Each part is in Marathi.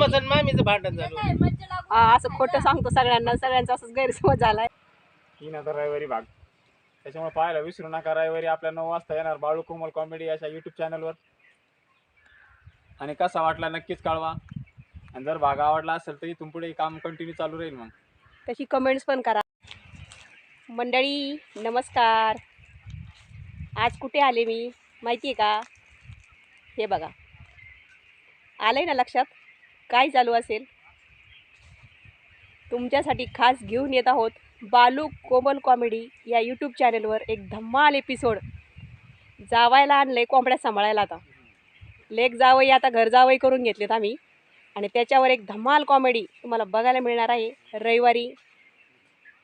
मामाचं आणि मामीचं भांडण झालं हा, असं खोटं सांगतो सगळ्यांना सगळ्यांचा असंच गैरसमज झालाय. तीन आता रविवारी भाग. त्याच्यामुळे पाहायला विसरू नका रविवारी आपल्या नऊ वाजता येणार बाळू कोमल कॉमेडी अशा यूट्यूब चॅनलवर आणि कसा वाटला नक्कीच कळवा. आणि जर भाग आवडला असेल तर इथून पुढे काम कंटिन्यू चालू राहील मग. तशी कमेंट्स पण करा. मंडळी नमस्कार. आज कुठे आले मी? माहिती आहे का? हे बघा. आलं ना लक्षात? काय चालू असेल? तुमच्यासाठी खास घेऊन येत आहोत बालू कोमल कॉमेडी या यूट्यूब चॅनलवर एक धम्माल एपिसोड जावायला आणलं कोंबड्या सांभाळायला आता. लेक जावई आता घर जावई करून घेतलेत आम्ही. आणि त्याच्यावर एक धमाल कॉमेडी तुम्हाला बघायला मिळणार आहे. रविवारी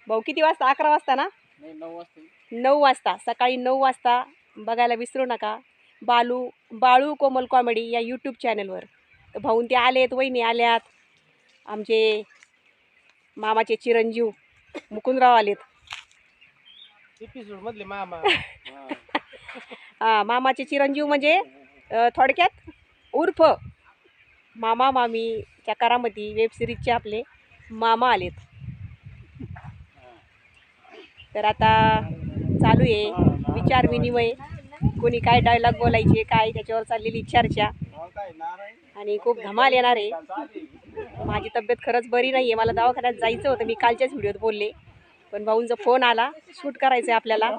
भाऊ किती वाजता? अकरा वाजता ना? नऊ वाजता. नऊ वाजता. सकाळी नऊ वाजता. बघायला विसरू नका. बालू बाळू कोमल कॉमेडी या यूट्यूब चॅनलवर तर भाऊन ते आलेत वहिनी आल्यात. आमचे मामाचे चिरंजीव मुकुंदराव आलेत. मधले मामा. हां मामाचे चिरंजीव म्हणजे थोडक्यात उर्फ मामा मामीच्या करामती वेबसिरीजचे आपले मामा आलेत. तर आता चालू आहे विचार विनिमय. कोणी काय डायलॉग बोलायचे काय त्याच्यावर चाललेली चर्चा. आणि खूप धमाल येणार आहे. माझी तब्येत खरंच बरी नाही आहे मला दवाखान्यात जायचं होतं. मी कालच्याच व्हिडिओत बोलले. पण भाऊंचा फोन आला. शूट करायचं आहे आपल्याला.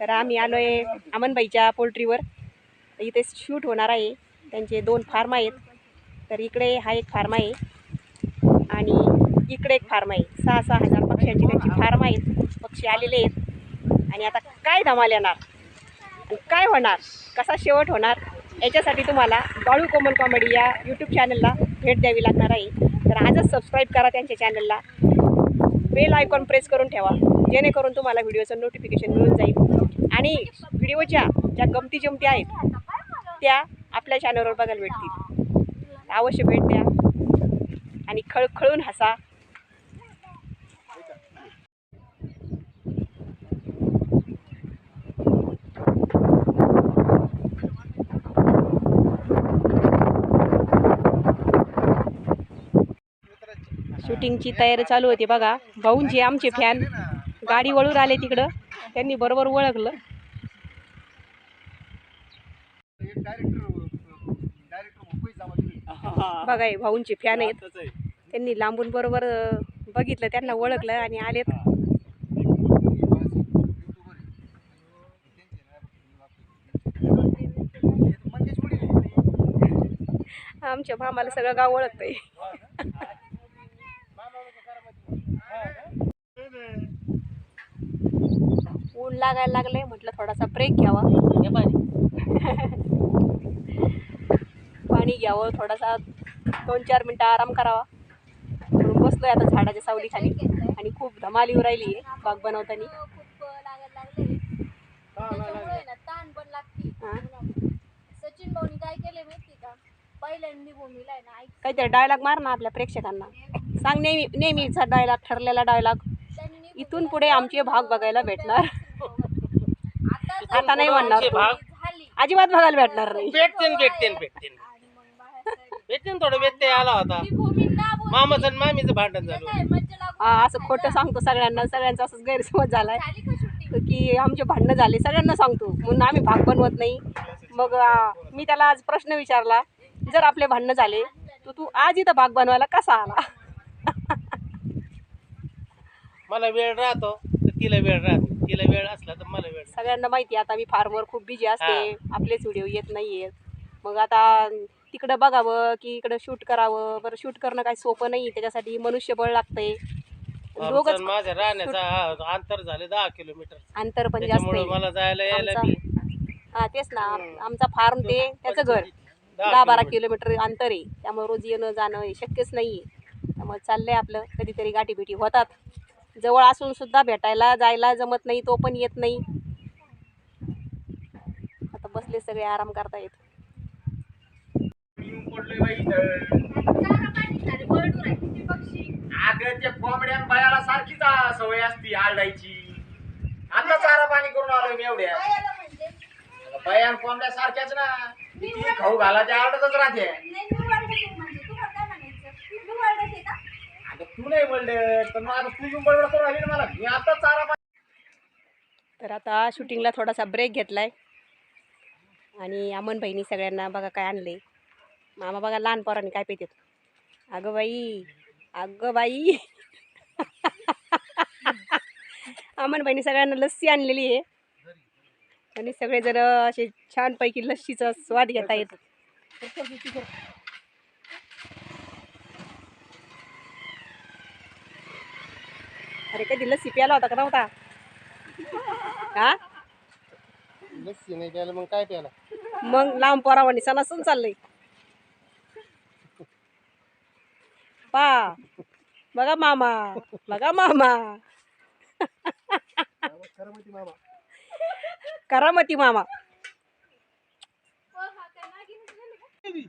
तर आम्ही आलो आहे अमनबाईच्या पोल्ट्रीवर. इथे शूट होणार आहे. त्यांचे दोन फार्म आहेत. तर इकडे हा एक फार्म आहे. आणि इकडे एक फार्म आहे. सहा सहा हजार पक्ष्यांची त्यांची फार्म आहेत. पक्षी आलेले आहेत. आणि आता काय धमाल येणार? काय होणार? कसा शेवट होणार? याच्यासाठी तुम्हाला बाळू कोमल कॉमेडी या यूट्यूब चॅनलला भेट द्यावी लागणार आहे. तर आजच सबस्क्राईब करा त्यांच्या चॅनलला बेल आयकॉन प्रेस करून ठेवा. जेणेकरून तुम्हाला व्हिडिओचं नोटिफिकेशन मिळून जाईल. आणि व्हिडिओच्या ज्या गमती जमती आहेत त्या आपल्या चॅनलवर बघायला भेटतील. अवश्य भेट द्या. आणि खळखळून हसा. शूटिंगची तयारी चालू होती बघा. भाऊंचे आमचे फॅन गाडी वळून आले तिकडं. त्यांनी बरोबर ओळखलं. बघा हे भाऊंचे फॅन आहेत. त्यांनी लांबून बरोबर बघितलं त्यांना ओळखलं आणि आलेत. आमच्या मामाला सगळं गाव ओळखतंय. लागायला लागले म्हटलं थोडासा ब्रेक घ्यावा. पाणी. घ्यावं थोडासा दोन चार मिनटं आराम करावा. म्हणून बसलोय आता झाडाच्या सावलीखाली आणि खूप धमाल येऊ राहिली आहे बाग बनवताना. ताण पण लागते. सचिन भाऊनी काय केले माहिती का पहिल्यांदा भूमीला आहे ना काहीतरी डायलॉग मार ना आपल्या प्रेक्षकांना. सांग नेहमी नेहमीचा डायलॉग ठरलेला डायलॉग इथून पुढे आमचे भाग बघायला भेटणार. आता नाही म्हणणार तू. भाग. अजिबात बघायला भेटणार नाही. भेटतेन भेटतेन भेटतेन. भेटतेन थोडं व्यत्यय आला होता. मामाचं आणि मामीचं भांडण झालं हा, असं खोटं सांगतो सगळ्यांना. सगळ्यांचा असंच गैरसमज झालाय. झाली का आमचे भांडणं झाले. सगळ्यांना सांगतो. म्हणून आम्ही भाग बनवत नाही. मग आ, मी त्याला आज प्रश्न विचारला जर आपले भांडणं झाले तर तू आज इथं भाग बनवायला कसा आला? मला वेळ राहतो. तिला वेळ राहतो. तिला वेळ असला तर मला वेळ सगळ्यांना माहिती आता मी फार्मवर खूप बिझी असते. आपलेच व्हिडिओ येत नाही आहेत मग आता तिकडं बघावं की इकडं शूट करावं. बरं शूट करणं काही सोपं नाही. त्याच्यासाठी मनुष्यबळ लागतंय. दोघच माझ्या राहण्याचा अंतर झाले दहा किलोमीटर अंतर पण जास्त त्याच्यामुळे मला जायला यायला आमचा- बी हा तेच ना. आमचा फार्म ते त्याचं घर. दहा बारा किलोमीटर. अंतर आहे. त्यामुळे रोज येणं जाणं हे शक्यच नाही आहे त्यामुळे चाललंय आपलं. कधीतरी गाठीभेटी होतात. जवळ असून सुद्धा भेटायला जायला जमत नाही तो पण येत नाही. आता बसले सगळे आराम करता येत पक्षी त्या कोंबड्या बायाला सारखीच सवय असती आरडायची. आता चारा पाणी करून आलोय मी एवढ्या. बाया कोंबड्या सारख्याच ना. खाऊ घालायच्या आरडतच राहते नाही मी ओळखते तू म्हणजे तुम्हाला काय म्हणायचं तू नाही बोलले पण माझं तुझी बडबड करून राहिली ना मला. मी आता चारा तर आता शूटिंगला थोडासा ब्रेक घेतलाय. आणि अमन बहिणी सगळ्यांना बघा काय आणले. मामा बघा लहान पोरांनी काय पेतात. अगं बाई अगं बाई. अमन बहिणी सगळ्यांना लस्सी आणलेली आहे. आणि सगळेजण असे छानपैकी लस्सीचा स्वाद घेता येत अरे कधी लस्सी प्याला होता का नव्हता हा लस्सी नाही प्यायला मग काय प्यायला मग लांब पोरावानी सणासण चाललंय पा बघा मामा बघा मामा करमती मामा करामती मामा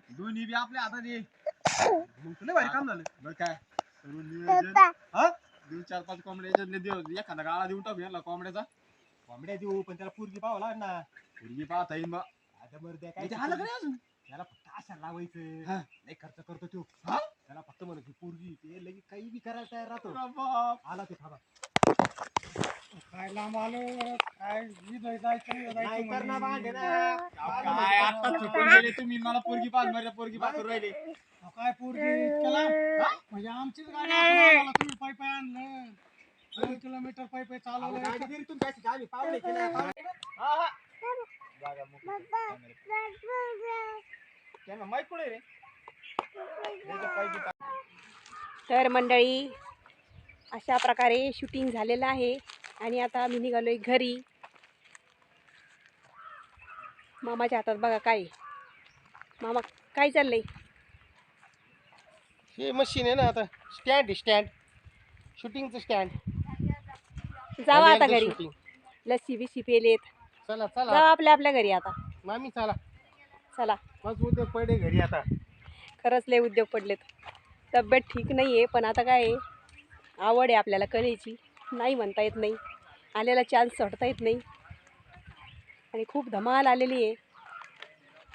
दोन्ही बी आपल्या हातात ये मग तुला भारी काम झालं बरं काय सर्व नियोजन हा देऊ चार पाच कोंबड्याच्या देऊ. एखादा गाळा देऊन टाकू याला कोंबड्याचा. कोंबड्या देऊ पण त्याला पुरगी पाहावं लागेल ना. पुरगी पाहता येईल बा आता बरं द्या काय आलं का नाही अजून? त्याला फक्त आशा लावायचं. नाही खर्च करतो तो. त्याला फक्त म्हणत पुरगी ते लगेच काही बी करायला तयार राहतो. आला ते थांबा. काय लांब आलो? काय नाही करणार भांडे ना. काय? आता चुकून गेले तुम्ही. मला पोरगी पाच पोरगी पाच राहिले. काय पोरगी चला म्हणजे आमचीच गाडी आपण आम्हाला तुम्ही पाय पाय आणलं दोन किलोमीटर पाय पाय चालवलं गाडी अशी आम्ही पावले केले. हा, हा. जागा मोकळी. कुठे रे. तर मंडळी अशा प्रकारे शूटिंग झालेलं आहे आणि आता आम्ही निघालोय घरी मामाच्या हातात बघा काय आहे. मामा काय चाललंय हे मशीन आहे ना आता स्टँड स्टँड शूटिंगचं स्टँड जावा आता घरी. लस्सी बिस्सी पेलेत. चला चला. जावा आपल्या आपल्या घरी आता. मामी चला. चला. बस उद्या पडे घरी आता. खरंच लय उद्योग पडलेत. तब्येत ठीक नाही आहे पण आता काय आहे? आवड आहे आपल्याला कलेची. नाही म्हणता येत नाही. आलेला चान्स सोडता येत नाही. आणि खूप धमाल आलेली आहे.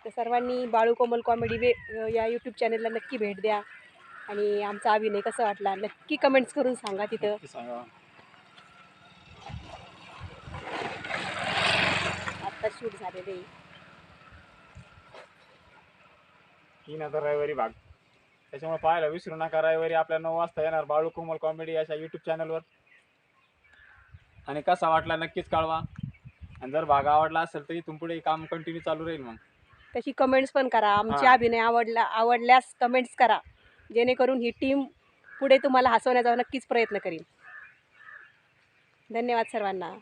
तर सर्वांनी बाळू कोमल कॉमेडी वे या यूट्यूब चॅनलला नक्की भेट द्या. आणि आमचा अभिनय कसा वाटला? नक्की कमेंट्स करून सांगा तिथं. ते सांगा. आत्ता शूट झालेलं. आहे तीन हजार रविवारी भाग. त्याच्यामुळे पाहायला विसरू नका. रविवारी आपल्या नऊ वाजता येणार बाळू कोमल कॉमेडी अशा युट्यूब चॅनलवर आणि कसा वाटला नक्कीच कळवा. आणि जर भाग आवडला असेल तर इथून पुढे काम कंटिन्यू चालू राहील मग. तशी कमेंट्स पण करा. आमचे. अभिनय आवडला आवडल्यास कमेंट्स करा. जेणेकरून ही टीम पुढे तुम्हाला हसवण्याचा नक्कीच प्रयत्न करील. धन्यवाद सर्वांना.